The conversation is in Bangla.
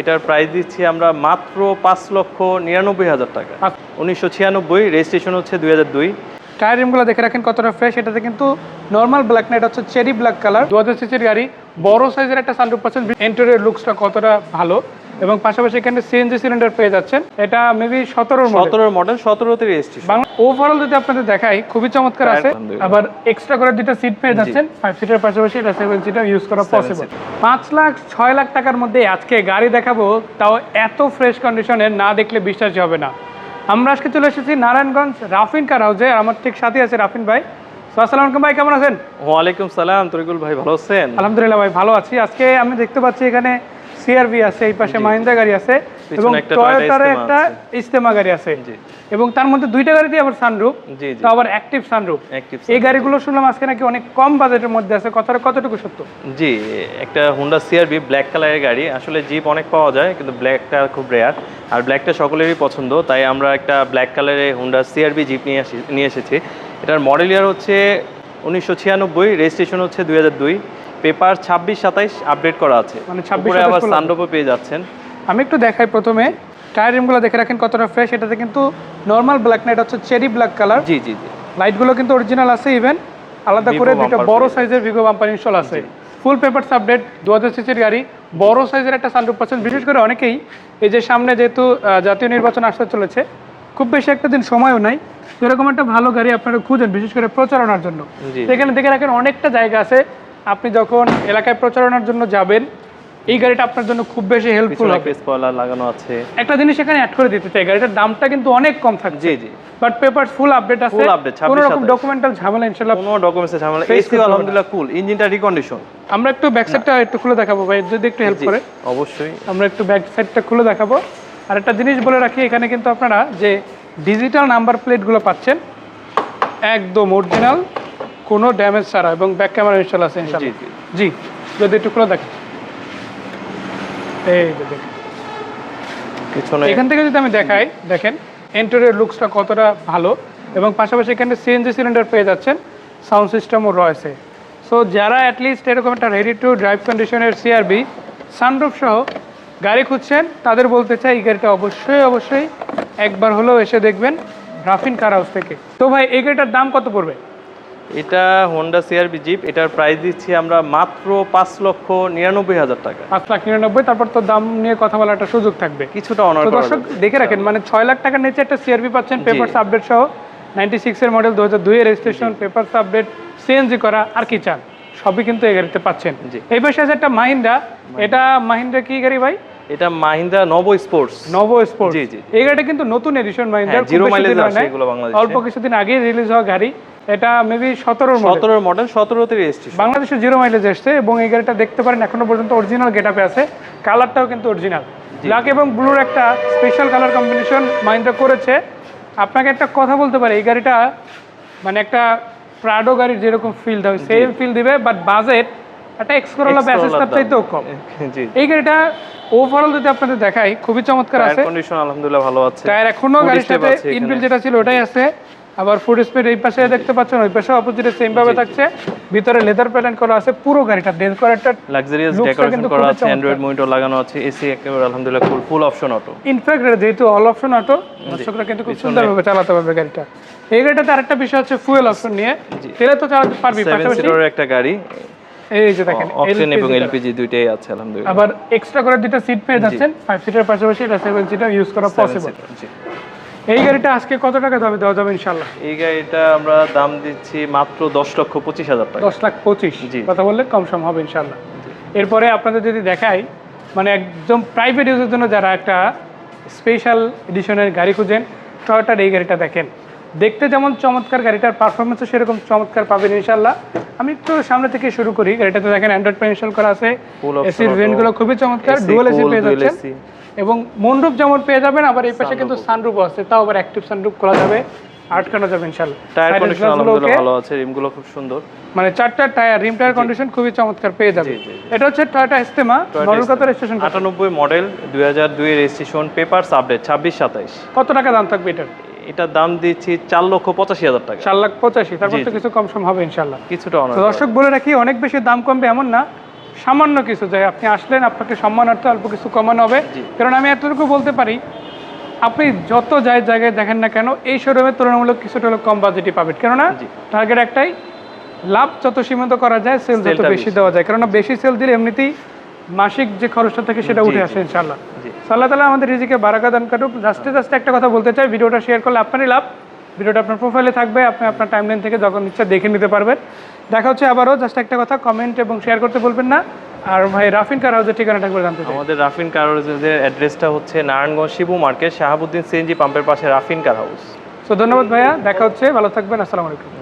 এটার প্রাইস দিচ্ছি আমরা মাত্র পাঁচ লক্ষ নিরানব্বই হাজার টাকা। উনিশশো ছিয়ানব্বই রেজিস্ট্রেশন হচ্ছে দুই হাজার দুই। টায়ার রিমগুলো দেখে রাখেন কতটা ফ্রেশ এটাতে কিন্তু নর্মাল ব্ল্যাক না এটা হচ্ছে চেরি ব্ল্যাক কালার দু হাজার সিসির গাড়ি বড় সাইজের একটা সানরুফ পাচ্ছেন। ইন্টেরিয়ার লুকসটা কতটা ভালো। এবং পাশাপাশি এখানে সিএনজি সিলিন্ডার পেয়ে যাচ্ছেন। এটা মেবি মডেল সতেরোর মডেল সতেরোতে রেজিস্ট্রেশন বাংলা ওভারঅল যদি আপনাদের দেখাই খুবই চমৎকার টায়ার আছে। আবার এক্সট্রা করে দুটো সিট পেয়ে যাচ্ছেন। ফাইভ সিটের পাশাপাশি এটা সেভেন সিটার ইউজ করা পসিবল পাঁচ লাখ ছয় লাখ টাকার মধ্যে আজকে গাড়ি দেখাবো তাও এত ফ্রেশ কন্ডিশনে না দেখলে বিশ্বাসই হবে না। আমরা আজকে চলে এসেছি নারায়ণগঞ্জ রাফিন কার হাউসে আমার ঠিক সাথে আছে রাফিন ভাই। আসসালামু ভাই কেমন আছেন? ওয়ালাইকুম সালাম তরিকুল ভাই ভালো আছেন? আলহামদুলিল্লাহ ভাই ভালো আছি। আজকে আমি দেখতে পাচ্ছি এখানে সিআরভি আছে এই পাশে মাহিন্দ্রা গাড়ি আছে এবং টয়োটার একটা ইস্তেমা গাড়ি আছে। এবং তার মধ্যে দুইটা গাড়িতে আবার সানরুফ জি জি। তো আবার অ্যাক্টিভ সানরুফ এই গাড়িগুলো শুনলাম আজকে নাকি অনেক কম বাজেটের মধ্যে আছে কথাটা কতটুকু সত্য? জি একটা হুন্ডা সিআরবি ব্ল্যাক কালারের গাড়ি। আসলে জিপ অনেক পাওয়া যায় কিন্তু ব্ল্যাকটা খুব রেয়ার আর ব্ল্যাকটা সকলেরই পছন্দ তাই আমরা একটা ব্ল্যাক কালারের হুন্ডা সিআরবি জিপ নিয়ে আসি নিয়ে এসেছি। এটার মডেল ইয়ার হচ্ছে উনিশশো ছিয়ানব্বই রেজিস্ট্রেশন হচ্ছে দুই হাজার দুই। পেপার ছাব্বিশ সাতাইশ আপডেট করা আছে। মানে 26, আবার 27 পেয়ে যাচ্ছেন। আমি একটু দেখাই প্রথমে। টায়ার রিমগুলো দেখে রাখেন কতটা ফ্রেশ এটাতে কিন্তু নর্মাল ব্ল্যাক না এটা হচ্ছে চেরি ব্ল্যাক কালার জি জি জি। লাইটগুলো কিন্তু অরিজিনাল আছে ইভেন আলাদা করে দুটো বড় সাইজের ভিগো বাম্পার ইনস্টল আছে। ফুল পেপারস আপডেট দু হাজার সিসির গাড়ি। বড় সাইজের একটা সানরুফ পাচ্ছেন। বিশেষ করে অনেকেই এই যে সামনে যেহেতু জাতীয় নির্বাচন আসতে চলেছে খুব বেশি একটা দিন সময়ও নাই। এরকম একটা ভালো গাড়ি আপনারা খুঁজেন বিশেষ করে প্রচারণার জন্য। এখানে দেখে রাখেন অনেকটা জায়গা আছে। আপনি যখন এলাকায় প্রচারণার জন্য যাবেন এই গাড়িটা আপনার জন্য খুব বেশি হেল্পফুল হবে। স্পয়লার লাগানো আছে। একটা জিনিস এখানে অ্যাড করে দিতে চাই গাড়িটার দামটা কিন্তু অনেক কম থাকছে। জি জি। বাট পেপারস ফুল আপডেট আছে। Update, 26, কোনো রকম ডকুমেন্টাল ঝামেলা ইনশাল্লাহ কোনো ডকুমেন্টসের ঝামেলা। এসি। আলহামদুলিল্লাহ কুল ইঞ্জিনটা রিকন্ডিশন আমরা একটু ব্যাক সাইডটা একটু খুলে দেখাবো ভাই যদি একটু হেল্প করে। অবশ্যই। আমরা একটু ব্যাক সাইডটা খুলে দেখাবো। আর একটা জিনিস বলে রাখি এখানে কিন্তু আপনারা যে ডিজিটাল নাম্বার প্লেটগুলো পাচ্ছেন একদম অরিজিনাল কোনো ড্যামেজ ছাড়া এবং ব্যাক ক্যামেরা ইনস্টল আছে জি ইনশাল্লাহ জি। জি যদি একটু খুলে দেখেন। এই যে দেখেন। এখান থেকে যদি আমি দেখাই দেখেন এন্টারিয়ার লুকসটা কতটা ভালো এবং পাশাপাশি এখানে সিএনজি সিলিন্ডার পেয়ে যাচ্ছেন সাউন্ড সিস্টেমও রয়েছে। সো যারা অ্যাটলিস্ট এরকম একটা রেডি টু ড্রাইভ কন্ডিশনের সিআরবি সানরুফ সহ গাড়ি খুঁজছেন তাদের বলতে চাই এই গাড়িটা অবশ্যই অবশ্যই একবার হলেও এসে দেখবেন রাফিন কার হাউস থেকে। তো ভাই এই গাড়িটার দাম কত পড়বে? এটা হোন্ডা সিআরবি জিপ এটার প্রাইস দিচ্ছি আমরা মাত্র পাঁচ লক্ষ নিরানব্বই হাজার টাকা। পাঁচ লাখ নিরানব্বই তারপর তো দাম নিয়ে কথা বলার একটা সুযোগ থাকবে। কিছুটা অনার দর্শক দেখে রাখেন মানে ছয় লাখ টাকার নিচে একটা সিআরবি পাচ্ছেন পেপারস আপডেট সহ। নাইনটি সিক্সের মডেল দু হাজার দুইয়ের রেজিস্ট্রেশন পেপারস আপডেট সিএনজি করা আর কি চান? সবই কিন্তু এই গাড়িতে পাচ্ছেন। এই পাশে আছে একটা মাহিন্দ্রা এটা মাহিন্দ্রা কি গাড়ি ভাই? এটা Mahindra Nuvo sports Nuvo sports জি, জি। এই গাড়িটা কিন্তু নতুন এডিশন মাহিন্দ্রা এগুলো বাংলাদেশে। অল্প কিছুদিন আগে রিলিজ হওয়া গাড়ি। এটা মেবি সতেরোর সতেরোর মডেল সতেরোতে রেজিস্ট্রেশন বাংলাদেশে জিরো মাইলেজ এসছে এবং এই গাড়িটা দেখতে পারেন এখনও পর্যন্ত অরিজিনাল গেটআপে আছে। কালারটাও কিন্তু অরিজিনাল ব্ল্যাক এবং ব্লুর একটা স্পেশাল কালার কম্বিনেশন মাইন্ডটা করেছে। আপনাকে একটা কথা বলতে পারি এই গাড়িটা মানে একটা প্রাডো গাড়ির যেরকম ফিল সেম ফিল দিবে বাট বাজেট একটা এক্সকোরোলা ব্যাসেস তার চাইতেও কম। এই গাড়িটা ওভারঅল যদি আপনাদের দেখাই খুবই চমৎকার আছে। কন্ডিশন আলহামদুলিল্লাহ ভালো আছে। টায়ার এখনও গাড়ির সাথে ইনবিল যেটা ছিল ওটাই আছে। আবার ফুড স্পিড এই পাশে দেখতে পাচ্ছেন ওই পাশে অপোজিটে সেম ভাবে থাকছে। ভিতরে লেদার প্যাটার্ন করা আছে পুরো গাড়িটা ডেকোরেটেড লাক্সারিয়াস ডেকোরেশন করা আছে অ্যান্ড্রয়েড মনিটর লাগানো আছে এসি একেবারে আলহামদুলিল্লাহ full full option auto in fact যেহেতু অল অপশন অটো দর্শকরা কিন্তু খুব সুন্দরভাবে চালাতে পারবে গাড়িটা। এই গাড়িটাতে আরেকটা বিষয় হচ্ছে ফুয়েল অপশন নিয়ে। তেলে তো চালাতে পারবি পাশাপাশি একটা গাড়ি। এই যে দেখেন অকটেন এবং এলপিজি দুইটাই আছে আলহামদুলিল্লাহ। আবার এক্সট্রা করে দুটো সিট পেয়ে যাচ্ছেন ফাইভ সিটার পাশাপাশি এটা সেভেন সিটার ইউজ করা পসিবল। এই গাড়িটা আজকে কত টাকা দামে দেওয়া যাবে ইনশাল্লাহ এই গাড়িটা আমরা দাম দিচ্ছি মাত্র দশ লক্ষ পঁচিশ হাজার টাকা। দশ লাখ পঁচিশ। জি। কথা বললে কম সম হবে ইনশাল্লাহ এরপরে আপনাদের যদি দেখাই মানে একদম প্রাইভেট ইউজের জন্য যারা একটা স্পেশাল এডিশনের গাড়ি খুঁজেন টয়োটার এই গাড়িটা দেখেন। দেখতে যেমন চমৎকার গাড়িটার পারফরমেন্সও সেরকম চমৎকার পাবেন ইনশাল্লাহ আমি একটু সামনে থেকে শুরু করি গাড়িটাতে দেখেন অ্যান্ড্রয়েড পেন ইনস্টল করা আছে এসির auto, ভেন্টগুলো খুবই চমৎকার ডুয়েল এসি পেয়ে যাচ্ছেন। এবং মন্ডপ যেমন পেয়ে যাবেন আবার এই পাশে কিন্তু সানরুফও আছে তাও আবার অ্যাক্টিভ সানরুফ খোলা যাবে আটকানো যাবে ইনশাল্লাহ। টায়ার কন্ডিশন আলহামদুলিল্লাহ ভালো আছে রিমগুলো খুব সুন্দর। মানে চারটা টায়ার রিম টায়ার কন্ডিশন খুবই চমৎকার পেয়ে যাবে। এটা হচ্ছে টয়োটা ইস্তেমা মডেল কত রেজিস্ট্রেশন আটানব্বই মডেল দুই হাজার দুই রেজিস্ট্রেশন পেপারস আপডেট ছাব্বিশ সাতাইশ। কত টাকা দাম থাকবে এটার? এটার দাম দিচ্ছি চার লক্ষ পঁচাশি হাজার টাকা। চার লাখ পঁচাশি তারপর তো কিছু কম সম হবে ইনশাল্লাহ। কিছুটা অনার তো দর্শক বলে রাখি অনেক বেশি দাম কমবে এমন না সামান্য কিছু যায় আপনি আসলেন আপনাকে সম্মানার্থে অল্প কিছু কমানো হবে। কারণ আমি এতটুকু বলতে পারি আপনি যত যাই জায়গায় দেখেন না কেন এই শোরুমে তুলনামূলক কিছুটা হলো কম বাজেটই পাবেন। কেননা টার্গেট একটাই লাভ যত সীমিত করা যায় সেল যত বেশি। দেওয়া যায়। কেননা বেশি সেল দিলে এমনিতেই মাসিক যে খরচটা থাকে সেটা উঠে আসে ইনশাল্লাহ আল্লাহ তালা আমাদের রিজিকে বারাকা দান কাটুক। জাস্টে জাস্ট একটা কথা বলতে চাই ভিডিওটা শেয়ার করলে আপনারই লাভ। ভিডিওটা আপনার প্রোফাইলে থাকবে আপনি আপনার টাইমলাইন থেকে যখন ইচ্ছা দেখে নিতে পারবেন। দেখা হচ্ছে আবারও জাস্ট একটা কথা কমেন্ট এবং শেয়ার করতে বলবেন না। আর ভাই রাফিন কার হাউসের ঠিকানাটা একবার জানতে চাই? আমাদের রাফিন কার হাউসের অ্যাড্রেসটা হচ্ছে নারায়ণগঞ্জ শিবু মার্কেট শাহাবুদ্দিন সিএনজি পাম্পের পাশে রাফিন কার হাউস সো ধন্যবাদ ভাইয়া দেখা হচ্ছে ভালো থাকবেন আসসালামু আলাইকুম।